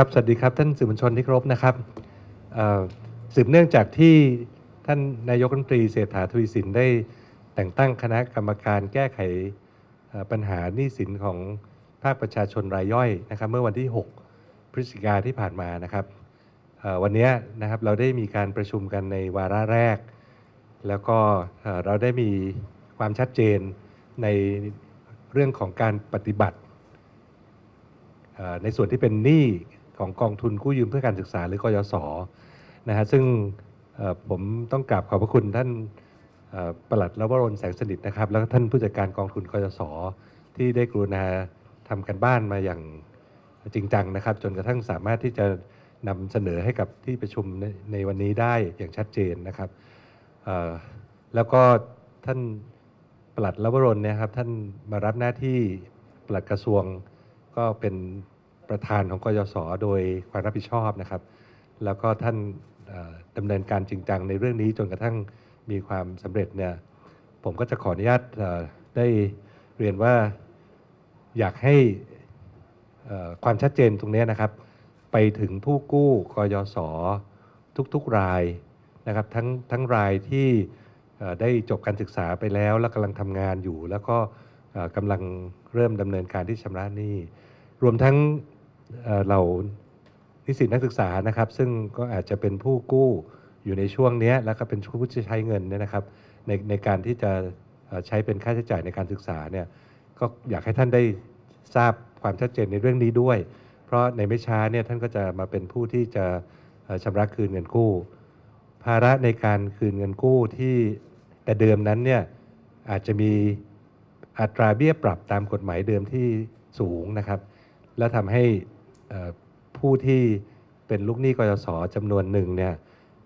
ครับสวัสดีครับท่านสื่อมวลชนที่เคารพนะครับสืบเนื่องจากที่ท่านนายกรัฐมนตรีเศรษฐาทวีสินได้แต่งตั้งคณะกรรมการแก้ไขปัญหาหนี้สินของภาคประชาชนรายย่อยนะครับ เมื่อวันที่ 6 พฤศจิกาที่ผ่านมานะครับวันนี้นะครับเราได้มีการประชุมกันในวาระแรก แล้วก็เราได้มีความชัดเจนในเรื่องของการปฏิบัติในส่วนที่เป็นหนี้ ของกองทุนกู้ยืมเพื่อการศึกษาหรือกยศนะฮะซึ่งผมต้องกราบขอบพระคุณท่านเอ่อปลัดลวรนแสงสนิทนะครับ แล้วก็ท่านผู้จัดการกองทุนกยศที่ได้กรุณาทำกันบ้านมาอย่างจริงจังนะครับ จนกระทั่งสามารถที่จะนำเสนอให้กับที่ประชุมในในวันนี้ได้อย่างชัดเจนนะครับแล้วก็ท่านปลัดลวรนเนี่ยครับท่านมารับหน้าที่ปลัดกระทรวงก็เป็น ประธานของกยศโดยความรับผิดชอบนะครับ แล้วก็ท่านเอ่อดำเนินการจริงจังในเรื่องนี้จนกระทั่งมีความสำเร็จเนี่ยผมก็จะขออนุญาตได้เรียนว่าอยากให้ความชัดเจนตรงนี้นะครับ ไปถึงผู้กู้กยศทุกๆรายนะครับทั้งทั้งรายที่ได้จบการศึกษาไปแล้ว แล้วกำลังทำงานอยู่ แล้วก็กำลังเริ่มดำเนินการที่ชำระหนี้ รวมทั้ง เอ่อเหล่านิสิตนักศึกษานะครับ ซึ่งก็อาจจะเป็นผู้กู้อยู่ในช่วงนี้แล้วก็เป็นผู้ที่ใช้เงินเนี่ยนะครับในในการที่จะใช้เป็นค่าใช้จ่ายในการศึกษาเนี่ยก็อยากให้ท่านได้ทราบความชัดเจนในเรื่องนี้ด้วย เพราะในไม่ช้าเนี่ยท่านก็จะมาเป็นผู้ที่จะเอ่อชำระคืนเงินกู้ ภาระในการคืนเงินกู้ที่แต่เดิมนั้นเนี่ยอาจจะมีอัตราเบี้ยปรับตามกฎหมายเดิมที่สูงนะครับ แล้วทำให้ ผู้ที่เป็นลูกหนี้กยศจำนวนหนึ่งเนี่ย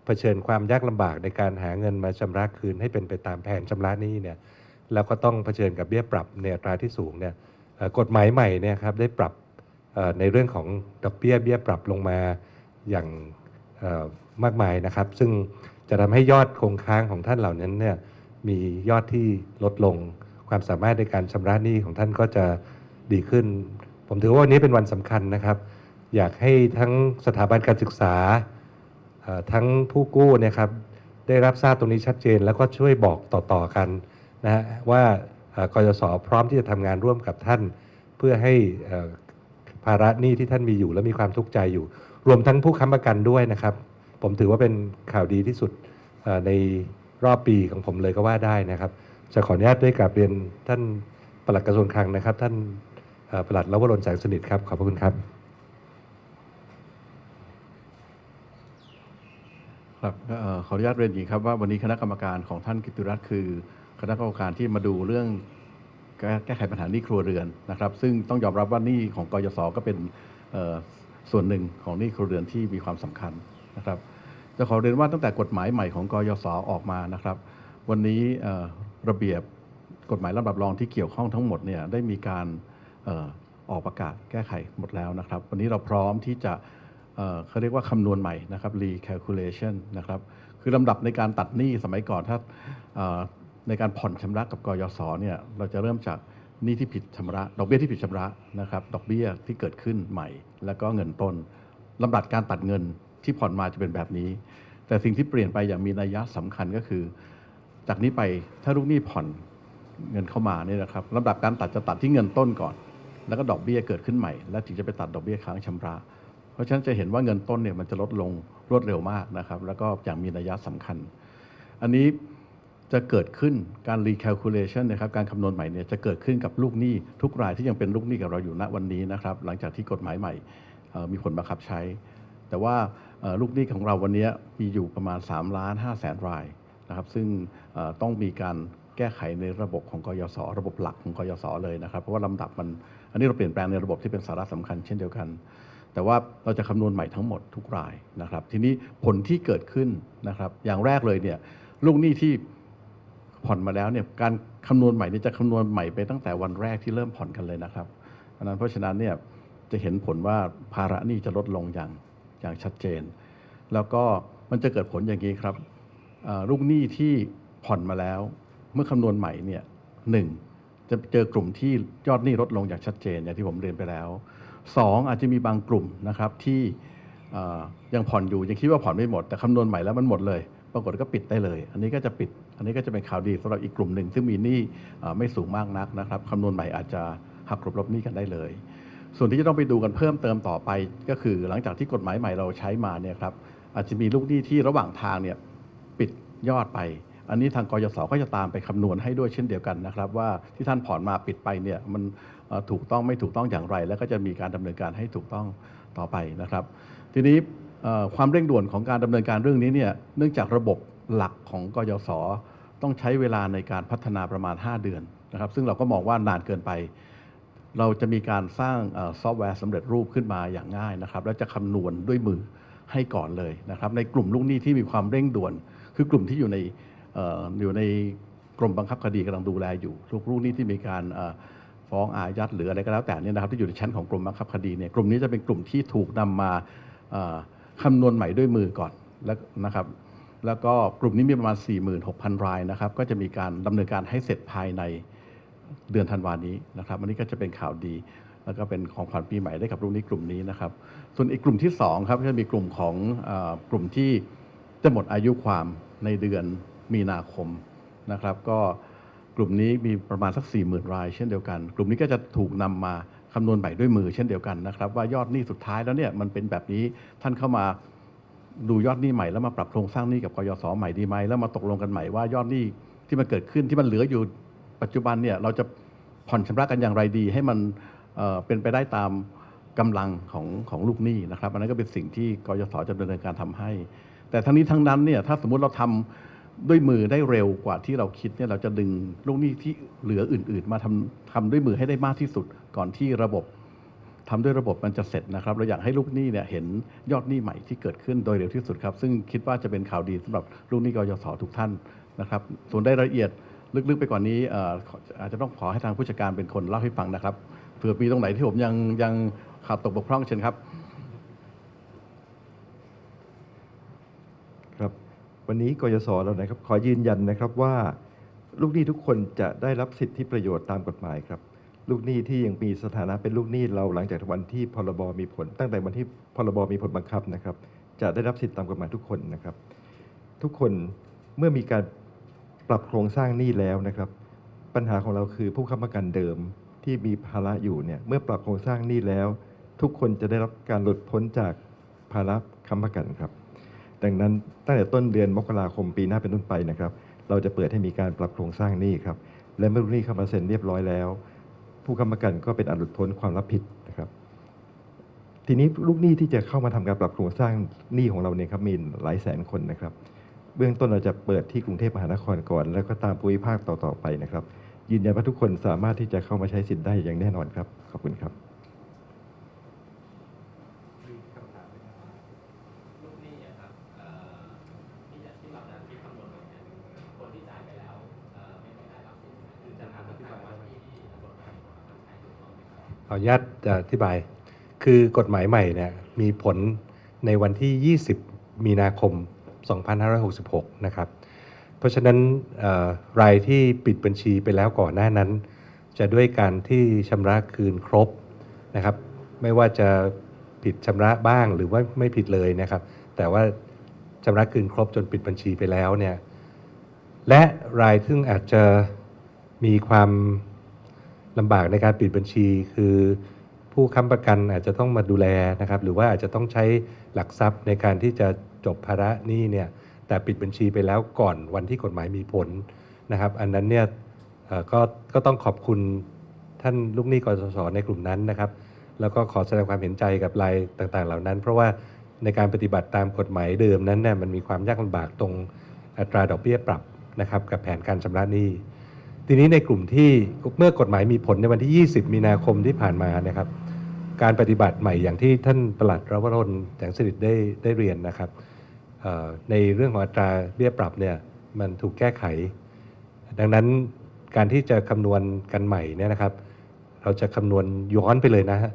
เผชิญความยากลำบากในการหาเงินมาชำระคืนให้เป็นไปตามแผนชำระหนี้เนี่ยแล้วก็ต้องเผชิญกับเบี้ยปรับในอัตราที่สูงเนี่ยกฎหมายใหม่เนี่ยครับได้ปรับในเรื่องของดอกเบี้ยเบี้ยปรับลงมาอย่างมากมายนะครับ ซึ่งจะทำให้ยอดคงค้างของท่านเหล่านั้นเนี่ยมียอดที่ลดลง ความสามารถในการชำระหนี้ของท่านก็จะดีขึ้น ผมถือว่าวันนี้เป็นวันสำคัญนะครับ อยากให้ทั้งสถาบันการศึกษาทั้งผู้กู้นยครับได้รับทราบตรงนี้ชัดเจน แล้วก็ช่วยบอกต่อๆกันนะฮะว่ากยศพร้อมที่จะทำงานร่วมกับท่าน เพื่อให้ภาระหนี้ที่ท่านมีอยู่และมีความทุกข์ใจอยู่ รวมทั้งผู้ค้ำประกันด้วยนะครับ ผมถือว่าเป็นข่าวดีที่สุดในรอบปีของผมเลยก็ว่าได้นะครับ จะขออนุญาตด้วยกราบเรียนท่านปลัดกระทรวงคลังนะครับ ท่าน เอ่อปลัดลวรนแสงสนิทครับขอบพระคุณครับครับออขออนุญาตเรียนอย่างนี้ครับว่าวันนี้คณะกรรมการของท่านกิตติรัตน์คือ คณะกรรมการที่มาดูเรื่องแก้แกไขปัญหานี้ครัวเรือนนะครับ ซึ่งต้องยอมรับว่านี้ของกยศก็เป็นส่วนหนึ่งของนี้ครัวเรือนที่มีความสำคัญนะครับ จะขอเรียนว่าตั้งแต่กฎหมายใหม่ของกยศออกมานะครับ วันนี้ระเบียบกฎหมายลำดับรองที่เกี่ยวข้องทั้งหมดเนี่ยได้มีการ ออกประกาศแก้ไขหมดแล้วนะครับ วันนี้เราพร้อมที่จะเเขาเรียกว่าคำนวณใหม่นะครับ recalculation นะครับ คือลำดับในการตัดหนี้สมัยก่อนถ้าในการผ่อนชำระกับกยศเนี่ยเราจะเริ่มจากหนี้ที่ผิดชำระ ดอกเบี้ยที่ผิดชำระนะครับดอกเบี้ยที่เกิดขึ้นใหม่ แล้วก็เงินต้นลำดับการตัดเงินที่ผ่อนมาจะเป็นแบบนี้ แต่สิ่งที่เปลี่ยนไปอย่างมีนัยยะสำคัญก็คือ จากนี้ไปถ้าลูกหนี้ผ่อนเงินเข้ามาเนี่ยนะครับลำดับการตัดจะตัดที่เงินต้นก่อน แล้วก็ดอกเบี้ยเกิดขึ้นใหม่ แล้วถึงจะไปตัดดอกเบี้ยค้างชำระ เพราะฉะนั้นจะเห็นว่าเงินต้นเนี่ยมันจะลดลงรวดเร็วมากนะครับ แล้วก็อย่างมีนัยยะสำคัญ อันนี้จะเกิดขึ้นการ recalculation นะครับการคำนวณใหม่เนี่ยจะเกิดขึ้นกับลูกหนี้ทุกรายที่ยังเป็นลูกหนี้กับเราอยู่ณวันนี้นะครับ หลังจากที่กฎหมายใหม่มีผลบังคับใช้ แต่ว่าลูกหนี้ของเราวันนี้มีอยู่ประมาณ3ล้าน5แสนรายนะครับ ซึ่งต้องมีการแก้ไขในระบบของกยศระบบหลักของกยศเลยนะครับ เพราะว่าลำดับมัน อันนี้เราเปลี่ยนแปลงในระบบที่เป็นสาระสำคัญเช่นเดียวกัน แต่ว่าเราจะคำนวณใหม่ทั้งหมดทุกรายนะครับ ทีนี้ผลที่เกิดขึ้นนะครับ อย่างแรกเลยเนี่ยลูกหนี้ที่ผ่อนมาแล้วเนี่ยการคำนวณใหม่นี่จะคำนวณใหม่ไปตั้งแต่วันแรกที่เริ่มผ่อนกันเลยนะครับอันนั้นเพราะฉะนั้นเนี่ยจะเห็นผลว่าภาระหนี้จะลดลงอย่างอย่างชัดเจน แล้วก็มันจะเกิดผลอย่างนี้ครับลูกหนี้ที่ผ่อนมาแล้ว เมื่อคำนวณใหม่เนี่ยหนึ่ง จะเจอกลุ่มที่ยอดหนี้ลดลงอย่างชัดเจนอย่างที่ผมเรียนไปแล้วสองอาจจะมีบางกลุ่มนะครับที่ยังผ่อนอยู่ยังคิดว่าผ่อนไม่หมดแต่คำนวณใหม่แล้วมันหมดเลย ปรากฏก็ปิดได้เลย อันนี้ก็จะปิด อันนี้ก็จะเป็นข่าวดีสำหรับอีกกลุ่มหนึ่งซึ่งมีหนี้เอ่อไม่สูงมากนักนะครับคำนวณใหม่อาจจะหักกลบลบหนี้กันได้เลย ส่วนที่จะต้องไปดูกันเพิ่มเติมต่อไป ก็คือหลังจากที่กฎหมายใหม่เราใช้มาเนี่ยครับอาจจะมีลูกหนี้ที่ระหว่างทางเนี่ยปิดยอดไป อันนี้ทางกยศก็จะตามไปคำนวณให้ด้วยเช่นเดียวกันนะครับ ว่าที่ท่านผ่อนมาปิดไปเนี่ยมันถูกต้องไม่ถูกต้องอย่างไร แล้วก็จะมีการดำเนินการให้ถูกต้องต่อไปนะครับ ทีนี้ความเร่งด่วนของการดำเนินการเรื่องนี้เนี่ยเนื่องจากระบบหลักของกยศต้องใช้เวลาในการพัฒนาประมาณ 5 เดือนนะครับ ซึ่งเราก็มองว่านานเกินไป เราจะมีการสร้างซอฟต์แวร์สำเร็จรูปขึ้นมาอย่างง่ายนะครับ และจะคำนวณด้วยมือให้ก่อนเลยนะครับ ในกลุ่มลูกหนี้ที่มีความเร่งด่วน คือกลุ่มที่อยู่ใน อยู่ในกรมบังคับคดีกำลังดูแลอยู่ลูกลูกนี้ที่มีการฟ้องอายัดหรืออะไรก็แล้วแต่เนี่ยนะครับที่อยู่ในชั้นของกรมบังคับคดีเนี่ยกลุ่มนี้จะเป็นกลุ่มที่ถูกนำมาคำนวณใหม่ด้วยมือก่อนแล้วนะครับ แล้วก็กลุ่มนี้มีประมาณ 46,000 รายนะครับ ก็จะมีการดำเนินการให้เสร็จภายในเดือนธันวานี้นะครับอันนี้ก็จะเป็นข่าวดี แล้วก็เป็นของขวัญปีใหม่ได้กับลูกหนี้กลุ่มนี้นะครับ ส่วนอีกกลุ่มที่2ครับก็จะมีกลุ่มของอกลุ่มที่จะหมดอายุความในเดือน มีนาคมนะครับ ก็กลุ่มนี้มีประมาณสัก 4 0,000 ราย เช่นเดียวกัน กลุ่มนี้ก็จะถูกนำมาคำนวณใหม่ด้วยมือเช่นเดียวกันนะครับ ว่ายอดหนี้สุดท้ายแล้วเนี่ยมันเป็นแบบนี้ท่านเข้ามาดูยอดหนี้ใหม่แล้วมาปรับโครงสร้างหนี้กับกยศใหม่ดีไหมแล้วมาตกลงกันใหม่ว่ายอดหนี้ที่มันเกิดขึ้นที่มันเหลืออยู่ปัจจุบันเนี่ยเราจะผ่อนชำระกันอย่างไรดี ให้มันเเป็นไปได้ตามกำลังของของลูกหนี้นะครับอันนั้นก็เป็นสิ่งที่กยศจะดำเนินการทำให้ แต่ทั้งนี้ทั้งนั้นเนี่ยถ้าสมมุติเราทำ ด้วยมือได้เร็วกว่าที่เราคิดเนี่ยเราจะดึงลูกหนี้ที่เหลืออื่น ๆ มาทำทำด้วยมือให้ได้มากที่สุด ก่อนที่ระบบทำด้วยระบบมันจะเสร็จนะครับ เราอยากให้ลูกหนี้เนี่ยเห็นยอดหนี้ใหม่ที่เกิดขึ้นโดยเร็วที่สุดครับ ซึ่งคิดว่าจะเป็นข่าวดีสำหรับลูกหนี้กยศทุกท่านนะครับ ส่วนได้รายละเอียดลึก ๆ ไปกว่านี้อาจจะต้องขอให้ทางผู้จัดการเป็นคนเล่าให้ฟังนะครับเผื่อมีตรงไหนที่ผมยังยังขาดตกบกพร่องเช่นครับ ครับ วันนี้กยศเรานะครับ ขอยืนยันนะครับว่า ลูกหนี้ทุกคนจะได้รับสิทธิประโยชน์ตามกฎหมายครับ ลูกหนี้ที่ยังมีสถานะเป็นลูกหนี้เราหลังจากวันที่พรบมีผล ตั้งแต่วันที่พรบมีผลบังคับนะครับ จะได้รับสิทธิตามกฎหมายทุกคนนะครับ ทุกคนเมื่อมีการปรับโครงสร้างหนี้แล้วนะครับ ปัญหาของเราคือผู้ค้ำประกันเดิมที่มีภาระอยู่เนี่ยเมื่อปรับโครงสร้างหนี้แล้ว ทุกคนจะได้รับการหลุดพ้นจากภาระค้ำประกันครับ ดังนั้นตั้งแต่ต้นเดือนมกราคมปีหน้าเป็นต้นไปนะครับเราจะเปิดให้มีการปรับโครงสร้างหนี้ครับและเมื่อหนี้เข้ามาเซ็นเรียบร้อยแล้ว ผู้ค้ำประกันก็เป็นอันหลุดพ้นความรับผิดนะครับ ทีนี้ลูกหนี้ที่จะเข้ามาทำการปรับโครงสร้างหนี้ของเราเนี่ยครับมีหลายแสนคนนะครับ เบื้องต้นเราจะเปิดที่กรุงเทพมหานครก่อน แล้วก็ตามภูมิภาคต่อๆไปนะครับ ยืนยันว่าทุกคนสามารถที่จะเข้ามาใช้สิทธิ์ได้อย่างแน่นอนครับขอบคุณครับ ลูกหนี้อะครับเอ่อที่จะที่เราจะที่คำนวณแบบเนี้ยคนที่จ่ายไปแล้วเอ่อไม่ไม่ได้รับสิทธิ์คือจะทำให้ว่าที่ที่ตำรวจทำใช้ถูกต้องไหมครับ ข ออนุญาตอธิบาย คือกฎหมายใหม่เนี่ยมีผลในวันที่ 20 มีนาคม 2566 นะครับ เพราะฉะนั้นรายที่ปิดบัญชีไปแล้วก่อนหน้านั้น จะด้วยการที่ชำระคืนครบนะครับ ไม่ว่าจะผิดชำระบ้างหรือว่าไม่ผิดเลยนะครับ แต่ว่าชำระคืนครบจนปิดบัญชีไปแล้วเนี่ยและรายซึ่งอาจจะมีความ ลำบากในการปิดบัญชี คือผู้ค้ำประกันอาจจะต้องมาดูแลนะครับหรือว่าอาจจะต้องใช้หลักทรัพย์ในการที่จะจบภาระหนี้เนี่ยแต่ปิดบัญชีไปแล้วก่อนวันที่กฎหมายมีผลนะครับ อันนั้นเนี่ยก็ก็ต้องขอบคุณท่านลูกหนี้กสศในกลุ่มนั้นนะครับ แล้วก็ขอแสดงความเห็นใจกับรายต่างๆ เหล่านั้น เพราะว่าในการปฏิบัติตามกฎหมายเดิมนั้นเนี่ยมันมีความยากลำบากตรงอัตราดอกเบี้ยปรับนะครับกับแผนการชำระหนี้ ทีนี้ในกลุ่มที่เมื่อกฎหมายมีผลในวันที่ 20 มีนาคมที่ผ่านมานะครับ การปฏิบัติใหม่อย่างที่ท่านประหลัดรวรนแสงสนิทได้ได้เรียนนะครับในเรื่องของอัตราเบี้ยปรับเนี่ยมันถูกแก้ไข ดังนั้นการที่จะคำนวณกันใหม่เนี่ยนะครับ เราจะคำนวณย้อนไปเลยนะฮะ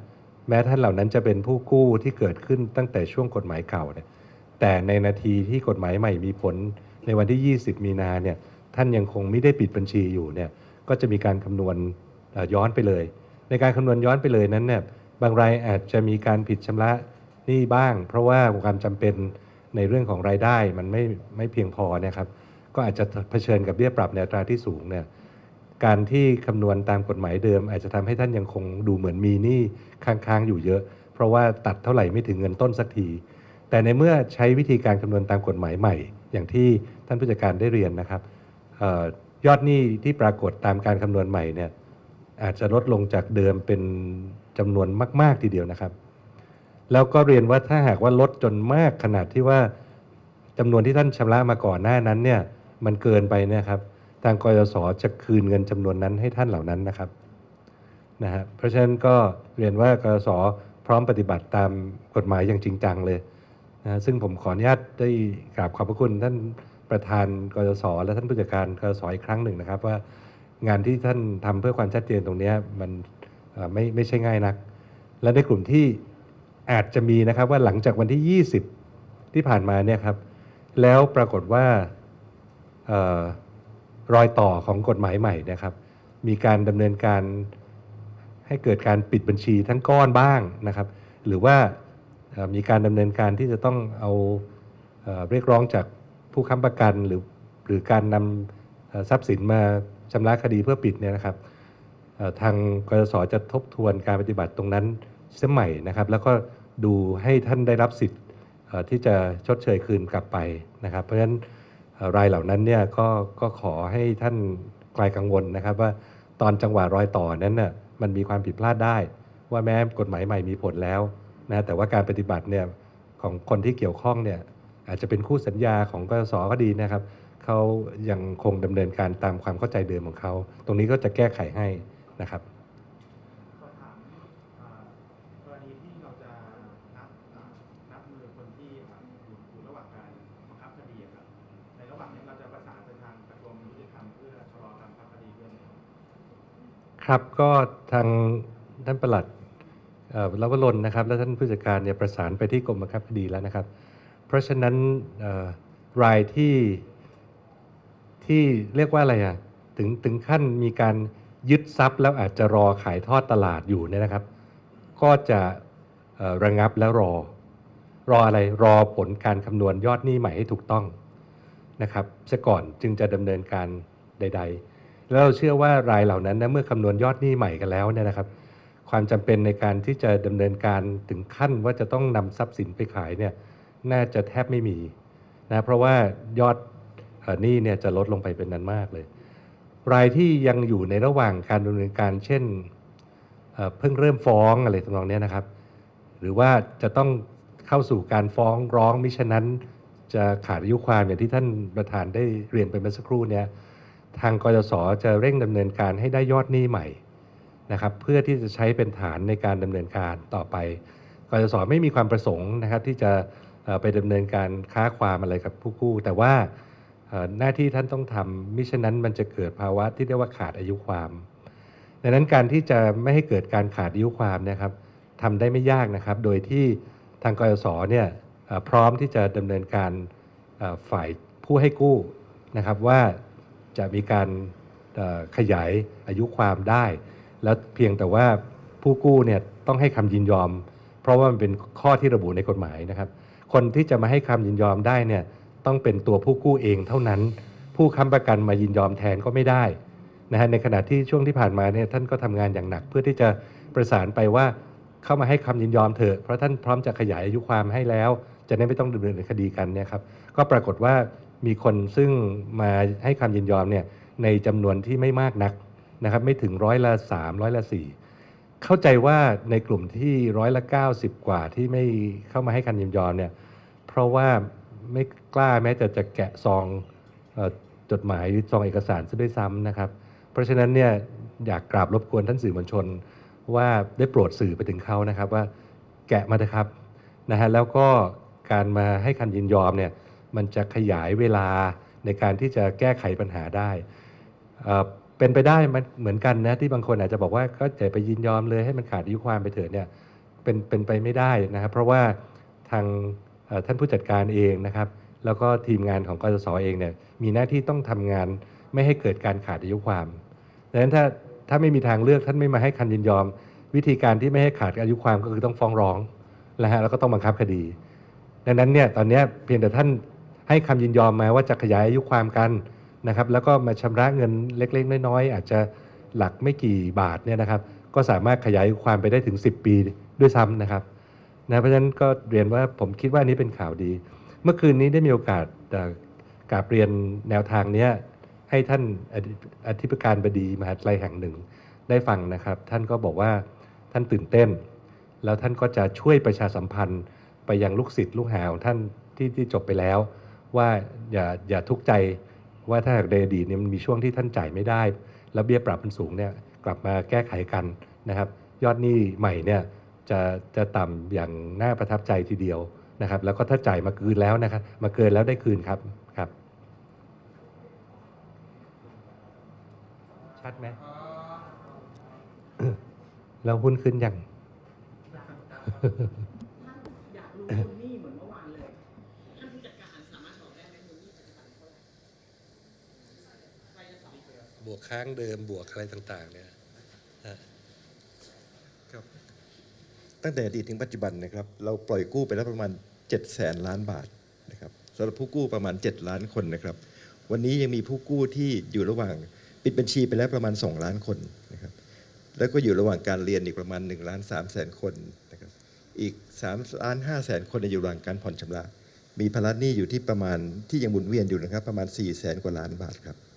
แม้ท่านเหล่านั้นจะเป็นผู้กู้ที่เกิดขึ้นตั้งแต่ช่วงกฎหมายเก่าเนี่ยแต่ในนาทีที่กฎหมายใหม่มีผลในวันที่ 20 มีนาเนี่ย ท่านยังคงไม่ได้ปิดบัญชีอยู่เนี่ยก็จะมีการคำนวณย้อนไปเลย ในการคำนวณย้อนไปเลยนั้นเนี่ยบางรายอาจจะมีการผิดชำระหนี้บ้าง เพราะว่าความจำเป็นในเรื่องของรายได้มันไม่ไม่เพียงพอเนะครับก็อาจจะเผชิญกับเบี้ยปรับในอัตราที่สูงเนี่ยการที่คำนวณตามกฎหมายเดิม อาจจะทำให้ท่านยังคงดูเหมือนมีหนี้ค้างๆอยู่เยอะ เพราะว่าตัดเท่าไหร่ไม่ถึงเงินต้นสักที แต่ในเมื่อใช้วิธีการคำนวณตามกฎหมายใหม่ อย่างที่ท่านผู้จัดการได้เรียนนะครับ ยอดหนี้ที่ปรากฏตามการคำนวณใหม่เนี่ยอาจจะลดลงจากเดิมเป็นจำนวนมาก ๆทีเดียวนะครับ แล้วก็เรียนว่าถ้าหากว่าลดจนมากขนาดที่ว่าจำนวนที่ท่านชำระมาก่อนหน้านั้นเนี่ยมันเกินไปนี่ยครับ ทางกยศจะคืนเงินจำนวนนั้นให้ท่านเหล่านั้นนะครับนะฮะเพราะฉะนั้นก็เรียนว่ากยศพร้อมปฏิบัติตามกฎหมายอย่างจริงจังเลยนะฮะซึ่งผมขออนุญาตได้กราบขอบพระคุณท่าน ประธานกยศและท่านผู้จัดการกยศอีกครั้งหนึ่งนะครับ ว่างานที่ท่านทำเพื่อความชัดเจนตรงนี้มันไม่ไม่ใช่ง่ายนัก และในกลุ่มที่อาจจะมีนะครับว่าหลังจากวันที่ 20 ที่ผ่านมาเนี่ยครับแล้วปรากฏว่าออรอยต่อของกฎหมายใหม่นะครับ มีการดำเนินการให้เกิดการปิดบัญชีทั้งก้อนบ้างนะครับ หรือว่ามีการดำเนินการที่จะต้องเอาเรียกร้องจาก ผู้ค้ำประกันหรือหรือการนำทรัพย์สินมาชำระคดีเพื่อปิดเนี่ยนะครับทางกสศจะทบทวนการปฏิบัติตรงนั้นเสียใหม่นะครับ แล้วก็ดูให้ท่านได้รับสิทธิ์ที่จะชดเชยคืนกลับไปนะครับ เพราะฉะนั้นรายเหล่านั้นเนี่ยก็ก็ขอให้ท่านคลายกังวลนะครับ ว่าตอนจังหวะรอยต่อนั้นน่ะมันมีความผิดพลาดได้ ว่าแม้กฎหมายใหม่มีผลแล้วนะแต่ว่าการปฏิบัติเนี่ยของคนที่เกี่ยวข้องเนี่ย อาจจะเป็นคู่สัญญาของกสก็ดีนะครับเขายังคงดำเนินการตามความเข้าใจเดิมของเขา ตรงนี้ก็จะแก้ไขให้นะครับขอถามอ่ากรณีที่เราจะนับอ่านับมือคนที่อ่าอยู่อยู่ระหว่างการบังคับคดีอะครับในระหว่างนี้เราจะประสานไปทางกระทรวงยุติธรรมเพื่อชะลอการบังคับคดีด้วยไหมครับครับก็ทางท่านประหลัดเอ่อลวรนนะครับ และท่านผู้จัดการเนี่ยประสานไปที่กรมบังคับคดีแล้วนะครับ เพราะฉะนั้นรายที่ที่เรียกว่าอะไรอะถึงถึงขั้นมีการยึดทรัพย์ แล้วอาจจะรอขายทอดตลาดอยู่เนี่ยนะครับ ก็จะระงับแล้วรอ รออะไรรอผลการคำนวณยอดหนี้ใหม่ให้ถูกต้องนะครับซะก่อนจึงจะดำเนินการใด ๆ แล้วเราเชื่อว่ารายเหล่านั้นนะเมื่อคำนวณยอดหนี้ใหม่กันแล้วเนี่ยนะครับ ความจำเป็นในการที่จะดำเนินการถึงขั้นว่าจะต้องนำทรัพย์สินไปขายเนี่ย น่าจะแทบไม่มีนะเพราะว่ายอดหนี้เนี่ยจะลดลงไปเป็นนั้นมากเลย รายที่ยังอยู่ในระหว่างการดำเนินการเช่นเพิ่งเริ่มฟ้องอะไรทำนองเนี้ยนะครับ หรือว่าจะต้องเข้าสู่การฟ้องร้องมิฉะนั้น จะขาดอายุความอย่างที่ท่านประธานได้เรียนไปเมื่อสักครู่เนี่ยทางกยศจะเร่งดำเนินการให้ได้ยอดหนี้ใหม่นะครับ เพื่อที่จะใช้เป็นฐานในการดำเนินการต่อไปกยศไม่มีความประสงค์นะครับ ที่จะ ไปดำเนินการค้าความอะไรกับผู้กู้ แต่ว่าหน้าที่ท่านต้องทำมิฉะนั้นมันจะเกิดภาวะที่เรียกว่าขาดอายุความดังนั้นการที่จะไม่ให้เกิดการขาดอายุความนะครับทำได้ไม่ยากนะครับ โดยที่ทางกยศเนี่ยพร้อมที่จะดำเนินการฝ่ายผู้ให้กู้นะครับว่าจะมีการขยายอายุความได้ แล้วเพียงแต่ว่าผู้กู้เนี่ยต้องให้คำยินยอม เพราะว่ามันเป็นข้อที่ระบุในกฎหมายนะครับ คนที่จะมาให้คำยินยอมได้เนี่ยต้องเป็นตัวผู้กู้เองเท่านั้น ผู้ค้ำประกันมายินยอมแทนก็ไม่ได้นะฮะในขณะที่ช่วงที่ผ่านมาเนี่ยท่านก็ทำงานอย่างหนัก เพื่อที่จะประสานไปว่าเข้ามาให้คำยินยอมเถอะเพราะท่านพร้อมจะขยายอายุความให้แล้ว จะได้ไม่ต้องดำเนินคดีกันเนี่ยครับก็ปรากฏว่ามีคนซึ่งมาให้คำยินยอมเนี่ยในจำนวนที่ไม่มากนักนะครับไม่ถึงร้อยละสามร้อยละสี่ เข้าใจว่าในกลุ่มที่ร้อยละเก้าสิบกว่าที่ไม่เข้ามาให้การยินยอมเนี่ยเพราะว่าไม่กล้าแม้แต่จะแกะซองจดหมายหรือซองเอกสารซะด้วยซ้ำนะครับ เพราะฉะนั้นเนี่ยอยากกราบรบกวนท่านสื่อมวลชน ว่าได้โปรดสื่อไปถึงเขานะครับว่าแกะมาเถอะครับนะฮะแล้วก็การมาให้คันยินยอมเนี่ยมันจะขยายเวลาในการที่จะแก้ไขปัญหาได้ เป็นไปได้มันเหมือนกันนะที่บางคนอาจจะบอกว่าก็จะไปยินยอมเลยให้มันขาดอายุความไปเถิดเนี่ยเป็นเป็นไปไม่ได้นะครับ เพราะว่าทางท่านผู้จัดการเองนะครับ แล้วก็ทีมงานของกสศเองเนี่ยมีหน้าที่ต้องทำงานไม่ให้เกิดการขาดอายุความดังนั้นถ้าถ้าไม่มีทางเลือกท่านไม่มาให้คันยินยอม วิธีการที่ไม่ให้ขาดอายุความก็คือต้องฟ้องร้องนะฮะแล้วก็ต้องบังคับคดี ดังนั้นเนี่ยตอนนี้เพียงแต่ท่านให้คำยินยอมมาว่าจะขยายอายุความกัน นะครับแล้วก็มาชำระเงินเล็ก ๆ น้อยๆอาจจะหลักไม่กี่บาทเนี่ยนะครับ ก็สามารถขยายความไปได้ถึง 10 ปีด้วยซ้ำนะครับนะเพราะฉะนั้นก็เรียนว่าผมคิดว่านี้เป็นข่าวดี เมื่อคืนนี้ได้มีโอกาสกราบเรียนแนวทางนี้ให้ท่านอธิอธิปการบดีมหาวิทยาลัยแห่งหนึ่งได้ฟังนะครับ ท่านก็บอกว่าท่านตื่นเต้น แล้วท่านก็จะช่วยประชาสัมพันธ์ไปยังลูกศิษย์ลูกหาของท่านที่ที่จบไปแล้ว ว่าอย่าอย่าทุกข์ใจ ว่าถ้าหากในอดีตเนี่ยมันมีช่วงที่ท่านจ่ายไม่ได้ แล้วเบี้ยปรับมันสูงเนี่ยกลับมาแก้ไขกันนะครับ ยอดหนี้ใหม่เนี่ยจะจะต่ำอย่างน่าประทับใจทีเดียวนะครับ แล้วก็ถ้าจ่ายมาคืนแล้วนะครับมาเกินแล้วได้คืนครับครับ ชัดไหมแล้วหุ้นขึ้นยังท่านอยากรู้ ค้างเดิมบวกอะไรต่างๆเนี่ยครับตั้งแต่อดีตถึงปัจจุบันนะครับเราปล่อยกู้ไปแล้วประมาณ7แสนล้านบาทนะครับสำหรับผู้กู้ประมาณ 7 ล้านคนนะครับวันนี้ยังมีผู้กู้ที่อยู่ระหว่างปิดบัญชีไปแล้วประมาณ 2 ล้านคนนะครับแล้วก็อยู่ระหว่างการเรียนอีกประมาณ1ล้าน3แสนคนนะครับอีก3ล้าน5แสนคนอยู่ระหว่างการผ่อนชำระ มีภาระหนี้อยู่ที่ประมาณที่ยังหมุนเวียนอยู่นะครับประมาณ4แสนกว่าล้านบาทครับครับ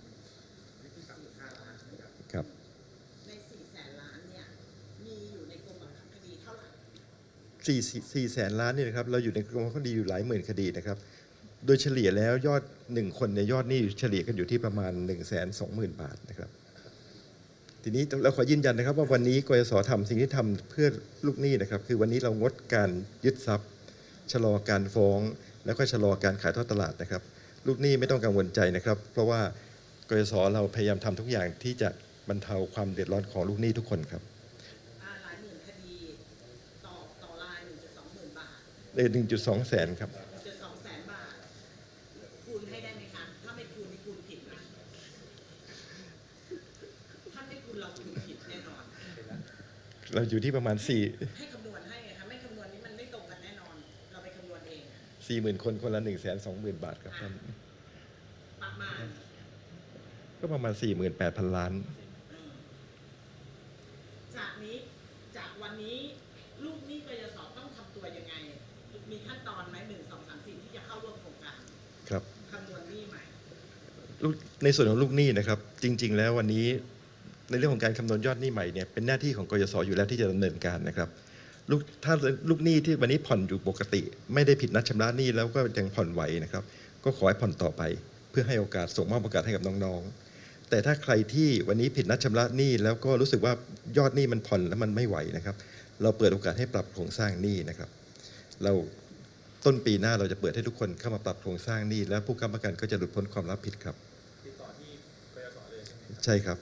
4่แสนล้านเนี่ยนะครับเราอยู่ในกรมคดีอยู่หลายหมื่นคดีนะครับ โดยเฉลี่ยแล้วยอด 1 คนในยอดนี่เฉลี่ยกันอยู่ที่ประมาณ 1 2 0 0 0 0 บาทนะครับ ทีนี้เราขอยืนยันนะครับ ว่าวันนี้กยศทำสิ่งที่ทำเพื่อลูกหนี้นะครับ คือวันนี้เรางดการยึดทรัพย์ ชะลอการฟ้อง แล้วก็ชะลอการขายทอดตลาดนะครับ ลูกหนี้ไม่ต้องกังวลใจนะครับ เพราะว่ากยศเราพยายามทำทุกอย่างที่จะบรรเทาความเดือดร้อนของลูกหนี้ทุกคนครับ บาทในหนึ่งจุดสองแสนครับหนึ่งจุดสองแสนบาท คูณให้ได้ไหมคะถ้าไม่คูณนี่คูณผิดนะถ้าไม่คูณเราคูณผิดแน่นอน เราอยู่ที่ประมาณ4ให้คำนวณให้ไงคะไม่คำนวณนี่มันไม่ตรงกันแน่นอน เราไปคำนวณเองอะสี่หมื่นคนคนละหนึ่งแสนสองหมื่นบาทครับท่านประมาณก็ประมาณสี่หมื่นแปดพันล้าน จากนี้จากวันนี้ลูกหนี้กยศต้องทำตัวยังไง มีขั้นตอนไหมหนึ่งสองสามสี่ที่จะเข้าร่วมโครงการ ครับ คำนวณหนี้ใหม่ ลูก ในส่วนของลูกหนี้นะครับจริง ๆ แล้ววันนี้ในเรื่องของการคำนวณยอดหนี้ใหม่เนี่ยเป็นหน้าที่ของกยศอยู่แล้วที่จะดำเนินการนะครับลูกถ้าลูกหนี้ที่วันนี้ผ่อนอยู่ปกติ ไม่ได้ผิดนัดชำระหนี้แล้วก็ยังผ่อนไหวนะครับ ก็ขอให้ผ่อนต่อไป เพื่อให้โอกาสส่งมอบโอกาสให้กับน้องๆ แต่ถ้าใครที่วันนี้ผิดนัดชำระหนี้แล้วก็รู้สึกว่ายอดหนี้มันผ่อนแล้วมันไม่ไหวนะครับ เราเปิดโอกาสให้ปรับโครงสร้างหนี้นะครับ เราต้นปีหน้าเราจะเปิดให้ทุกคนเข้ามาปรับโครงสร้างหนี้แล้วผู้ค้ำประกันก็จะหลุดพ้นความรับผิดครับ ใช่ครับ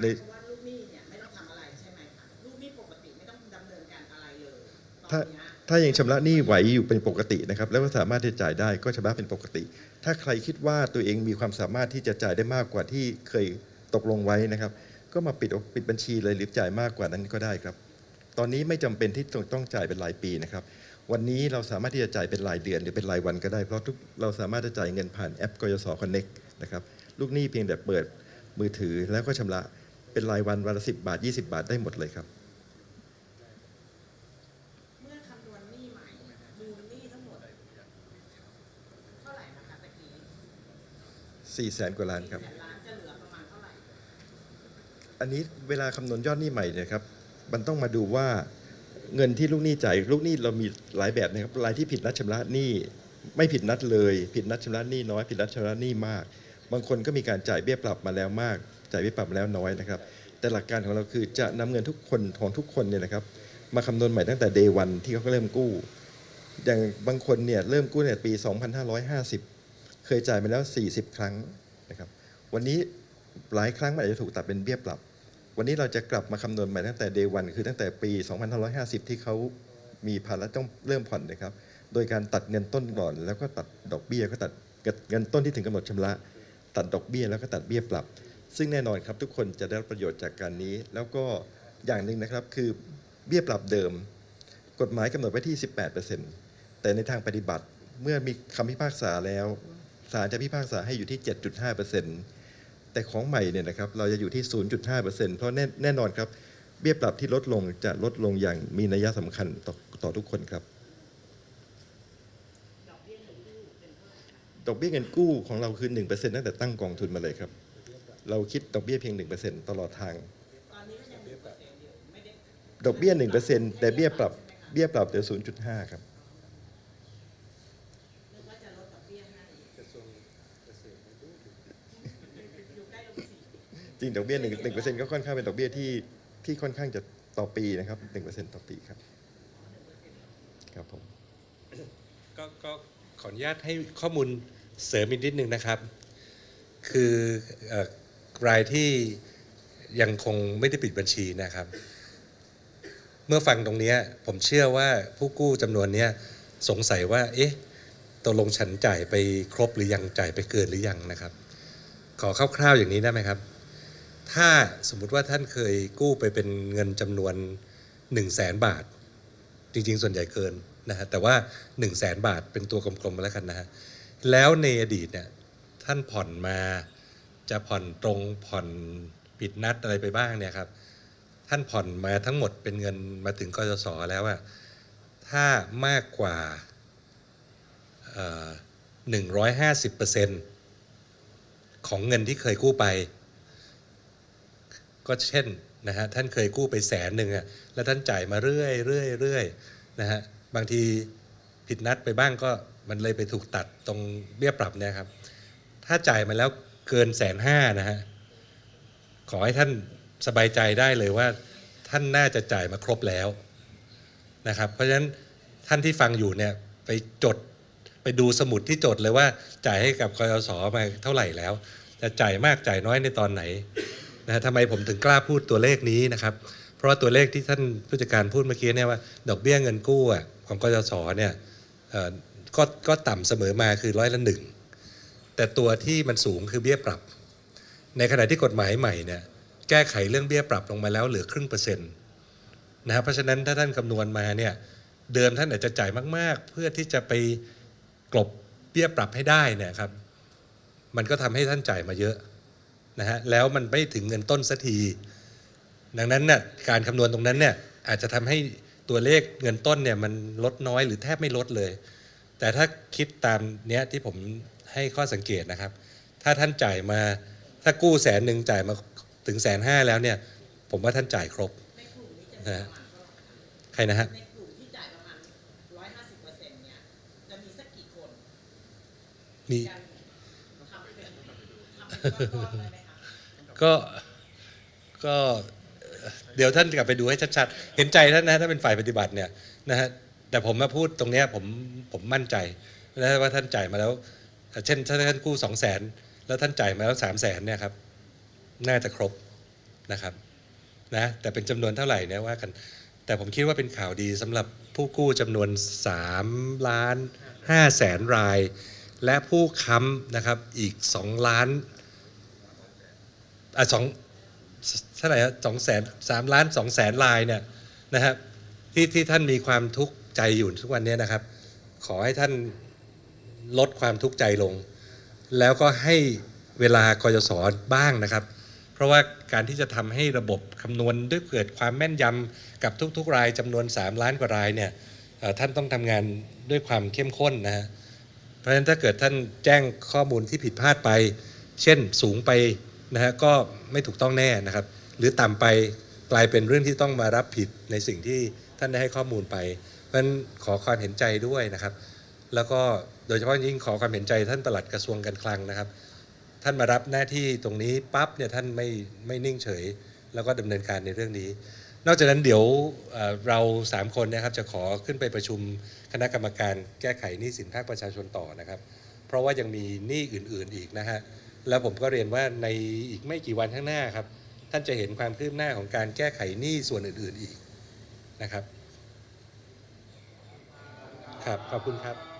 หในมายความว่าลูกหนี้เนี่ยไม่ต้องทำอะไรใช่ไหมคะลูกหนี้ปกติไม่ต้องดำเนินการอะไรเลยตอนถ้า เนี้ยถ้ายังชำระหนี้ไหวอยู่เป็นปกตินะครับ แล้วก็สามารถที่จะจ่ายได้ก็ชำระเป็นปกติ ถ้าใครคิดว่าตัวเองมีความสามารถที่จะจ่ายได้มากกว่าที่เคยตกลงไว้นะครับ ก็มาปิดปิดบัญชีเลยหรือจ่ายมากกว่านั้นก็ได้ครับ ตอนนี้ไม่จำเป็นที่ต้องต้องจ่ายเป็นรายปีนะครับ วันนี้เราสามารถที่จะจ่ายเป็นรายเดือนหรือเป็นรายวันก็ได้เพราะทุกเราสามารถจะจ่ายเงินผ่านแอปกยศคอนเน็กนะครับลูกหนี้เพียงแต่เปิด มือถือแล้วก็ชำระเป็นรายวันวันละสิบาท 20 บาทได้หมดเลยครับ เมื่อคำนวณหนี้ใหม่มูลหนี้ทั้งหมด เท่าไหร่นะคะตะกี้4 0 0แสนกว่าล้านครับแสนล้านจะเหลือประมาณเท่าไหร่ อันนี้เวลาคำนวณยอดหนี้ใหม่เนี่ยครับ มันต้องมาดูว่าเงินที่ลูกหนี้จ่ายลูกหนี้เรามีหลายแบบนะครับรายที่ผิดนัดชำระหนี้ไม่ผิดนัดเลย ผิดนัดชำระหนี้น้อยผิดนัดชำระหนี้มาก บางคนก็มีการจ่ายเบี้ยปรับมาแล้วมาก จ่ายเบี้ยปรับมาแล้วน้อยนะครับ แต่หลักการของเราคือจะนำเงินทุกคนของทุกคนเนี่ยนะครับ มาคำนวณใหม่ตั้งแต่ day one ที่เขาเริ่มกู้ อย่างบางคนเนี่ยเริ่มกู้เนี่ยปี 2550 เคยจ่ายมาแล้ว 40 ครั้งนะครับ วันนี้หลายครั้งมันอาจจะถูกตัดเป็นเบี้ยปรับ วันนี้เราจะกลับมาคำนวณใหม่ตั้งแต่ day one คือตั้งแต่ปี 2550 ที่เขามีภาระต้องเริ่มผ่อนนะครับ โดยการตัดเงินต้นก่อน แล้วก็ตัดดอกเบี้ยก็ตัดเงินต้นที่ถึงกำหนดชำระ ตัดดอกเบี้ยแล้วก็ตัดเบี้ยปรับ ซึ่งแน่นอนครับทุกคนจะได้รับประโยชน์จากการนี้ แล้วก็อย่างหนึ่งนะครับคือเบี้ยปรับเดิม กฎหมายกำหนดไว้ที่ 18%แต่ในทางปฏิบัติเมื่อมีคำพิพากษาแล้วศาลจะพิพากษาให้อยู่ที่ 7.5%แต่ของใหม่เนี่ยนะครับเราจะอยู่ที่ 0.5%เพราะแน่แนนอนครับเบี้ยปรับที่ลดลงจะลดลงอย่างมีนัยสำคัญต่อต่อทุกคนครับ ดอกเบี้ยเงินกู้ของเราคือ 1%ตั้งแต่ตั้งกองทุนมาเลยครับ เราคิดดอกเบี้ยเพียง 1%ตลอดทางตอนนี้ยหนึ่งเปอร์เซ็นต์อยู่ไม่ได้ดอกเบี้ย 1%แต่เบี้ยปรับเบี้ยปรับเหลือ0.5 ครับจะลดดอกเบี้ยห้อยู่ใกล้ลงสี่จริงดอกเบี้ย1 1%ก็ค่อนข้างเป็นดอกเบี้ยที่ที่ค่อนข้างจะต่อปีนะครับ1%ต่อปีครับ ครับผมก็ก็ ขออนุญาตให้ข้อมูลเสริมอีกนิดนึงนะครับ คืออรายที่ยังคงไม่ได้ปิดบัญชีนะครับ เมื่อฟังตรงนี้ผมเชื่อว่าผู้กู้จำนวนนี้สงสัยว่า เอ๊ะตกลงฉันจ่ายไปครบหรือยังจ่ายไปเกินหรือยังนะครับ ขอคร่าวๆอย่างนี้ได้ไหมครับ ถ้าสมมุติว่าท่านเคยกู้ไปเป็นเงินจำนวน 1 0 0 0 0แสนบาท จริงๆ ส่วนใหญ่เกิน นะฮะแต่ว่า 1 0 0 0 0แสนบาทเป็นตัวกลมๆมาแล้วกันนะฮะแล้วในอดีตเนี่ยท่านผ่อนมาจะผ่อนตรงผ่อนผิดนัดอะไรไปบ้างเนี่ยครับท่านผ่อนมาทั้งหมดเป็นเงินมาถึงกยศแล้วอะถ้ามากกว่าหนึ่งร้อยห้าสิบเปอร์เซ็นต์ของเงินที่เคยกู้ไป ก็เช่นนะฮะท่านเคยกู้ไปแสนหนึ่งอะแล้วท่านจ่ายมาเรื่อยเรื่อยเรื่อยนะฮะ บางทีผิดนัดไปบ้างก็มันเลยไปถูกตัดตรงเบี้ยปรับเนี่ยครับ ถ้าจ่ายมาแล้วเกินแสนห้านะฮะ ขอให้ท่านสบายใจได้เลยว่าท่านน่าจะจ่ายมาครบแล้วนะครับ เพราะฉะนั้นท่านที่ฟังอยู่เนี่ยไปจดไปดูสมุดที่จดเลยว่าจ่ายให้กับกยศมาเท่าไหร่แล้ว จะจ่ายมากจ่ายน้อยในตอนไหนนะฮะทำไมผมถึงกล้าพูดตัวเลขนี้นะครับ เพราะว่าตัวเลขที่ท่านผู้จัดการพูดเมื่อกี้เนี่ยว่า ดอกเบี้ยเงินกู้อะ ของกยศเนี่ยก็ก็ต่ำเสมอมาคือร้อยละหนึ่งแต่ตัวที่มันสูงคือเบี้ยปรับ ในขณะที่กฎหมายใหม่เนี่ยแก้ไขเรื่องเบี้ยปรับลงมาแล้วเหลือครึ่งเปอร์เซ็นต์นะครับเพราะฉะนั้นถ้าท่านคำนวณมาเนี่ยเดิมท่านอาจจะจ่ายมาก ๆ เพื่อที่จะไปกลบเบี้ยปรับให้ได้เนี่ยครับ มันก็ทำให้ท่านจ่ายมาเยอะนะฮะแล้วมันไม่ถึงเงินต้นสักที ดังนั้นเนี่ยการคำนวณตรงนั้นเนี่ยอาจจะทำให้ ตัวเลขเงินต้นเนี่ยมันลดน้อยหรือแทบไม่ลดเลย แต่ถ้าคิดตามเนี้ยที่ผมให้ข้อสังเกตนะครับ ถ้าท่านจ่ายมาถ้ากู้แสนหนึ่งจ่ายมาถึงแสนห้าแล้วเนี่ยผมว่าท่านจ่ายครบในกลุ่มนี้จะมีนะประฮะมาณเท่าไหร่คะใครนะฮะในกลุ่มที่จ่ายประมาณร้อยห้าสิบเปอร์เซ็นต์เนี้ยจะมีสักกี่คนมีการทำ เดี๋ยวท่านกลับไปดูให้ชัดๆ เห็นใจท่านนะถ้าเป็นฝ่ายปฏิบัติเนี่ยนะฮะแต่ผมมาพูดตรงนี้ผมผมมั่นใจนะว่าท่านจ่ายมาแล้ว เช่นถ้าท่านกู้สองแสนแล้วท่านจ่ายมาแล้วสามแสนเนี่ยครับน่าจะครบนะครับนะแต่เป็นจำนวนเท่าไหร่เนี่ยว่ากัน แต่ผมคิดว่าเป็นข่าวดีสำหรับผู้กู้จำนวน3ล้าน5แสนราย และผู้ค้ำนะครับอีก 2 ล้านอะสอง ท่าไหร่ฮะสองแสนสามล้านสองแสนลายเนี่ยนะครับที่ที่ท่านมีความทุกข์ใจอยู่ทุกวันนี้นะครับ ขอให้ท่านลดความทุกข์ใจลง แล้วก็ให้เวลากยศบ้างนะครับ เพราะว่าการที่จะทำให้ระบบคำนวณด้วยเกิดความแม่นยำกับทุก ๆ รายจำนวน 3 ล้านกว่ารายเนี่ยท่านต้องทำงานด้วยความเข้มข้นนะฮะเพราะฉะนั้นถ้าเกิดท่านแจ้งข้อมูลที่ผิดพลาดไป เช่นสูงไปนะฮะก็ไม่ถูกต้องแน่นะครับ หรือต่ำไปกลายเป็นเรื่องที่ต้องมารับผิดในสิ่งที่ท่านได้ให้ข้อมูลไปเพราะฉะนั้นขอความเห็นใจด้วยนะครับ แล้วก็โดยเฉพาะยิ่งขอความเห็นใจท่านปลัดกระทรวงการคลังนะครับ ท่านมารับหน้าที่ตรงนี้ปั๊บเนี่ยท่านไม่ไม่นิ่งเฉย แล้วก็ดำเนินการในเรื่องนี้ นอกจากนั้นเดี๋ยวเราสามคนนะครับจะขอขึ้นไปประชุมคณะกรรมการแก้ไขหนี้สินภาคประชาชนต่อนะครับ เพราะว่ายังมีหนี้อื่นๆอีกนะฮะแล้วผมก็เรียนว่าในอีกไม่กี่วันข้างหน้าครับ ท่านจะเห็นความคืบหน้าของการแก้ไขหนี้ส่วนอื่นๆอีกนะครับ ครับ ขอบคุณครับ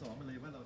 สอนมันเลยว่าเรา